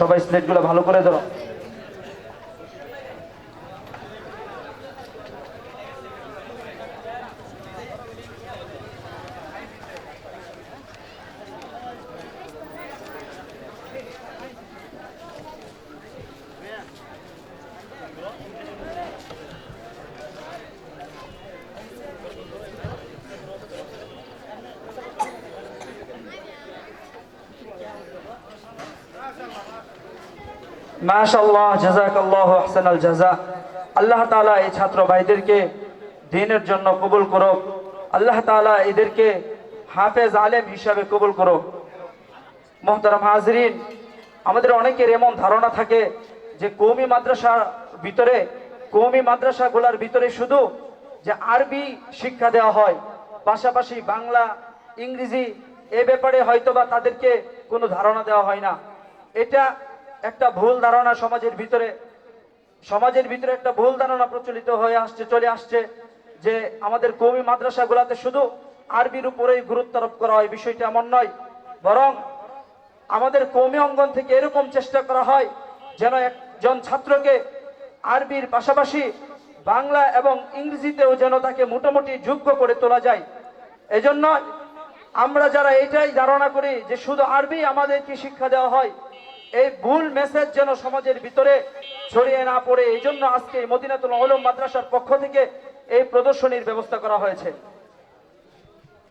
সবাই স্লেটগুলো ভালো করে ধরো। মাশাল্লাহ জাজাকাল্লাহ আহসানাল জাজা আল্লাহ তাআলা এই ছাত্র ভাইদেরকে দিনের জন্য কবুল করুক। আল্লাহ তাআলা এদেরকে হাফেজ আলেম হিসাবে কবুল করুক। মোহতারাম হাজরিন, আমাদের অনেকের এমন ধারণা থাকে যে কৌমি মাদ্রাসার ভিতরে, কৌমি মাদ্রাসাগুলোর ভিতরে শুধু যে আরবি শিক্ষা দেওয়া হয়, পাশাপাশি বাংলা, ইংরেজি এ ব্যাপারে হয়তোবা তাদেরকে কোনো ধারণা দেওয়া হয় না। এটা একটা ভুল ধারণা সমাজের ভিতরে সমাজের ভিতরে একটা ভুল ধারণা প্রচলিত হয়ে আসছে, চলে আসছে যে আমাদের কৌমি মাদ্রাসাগুলোতে শুধু আরবির উপরেই গুরুত্ব আরোপ করা হয়, বিষয়টা এমন নয়। বরং আমাদের কৌমি অঙ্গন থেকে এরকম চেষ্টা করা হয় যেন একজন ছাত্রকে আরবির পাশাপাশি বাংলা এবং ইংরেজিতেও যেন তাকে মোটামুটি যোগ্য করে তোলা যায়। এজন্য আমরা যারা এটাই ধারণা করি যে শুধু আরবি আমাদেরকে শিক্ষা দেওয়া হয় এই ভুল মেসেজ যেন সমাজের ভিতরে ছড়িয়ে না পড়ে, এই জন্য আজকে মদিনাতুল আলম মাদ্রাসার পক্ষ থেকে এই প্রদর্শনীর ব্যবস্থা করা হয়েছে।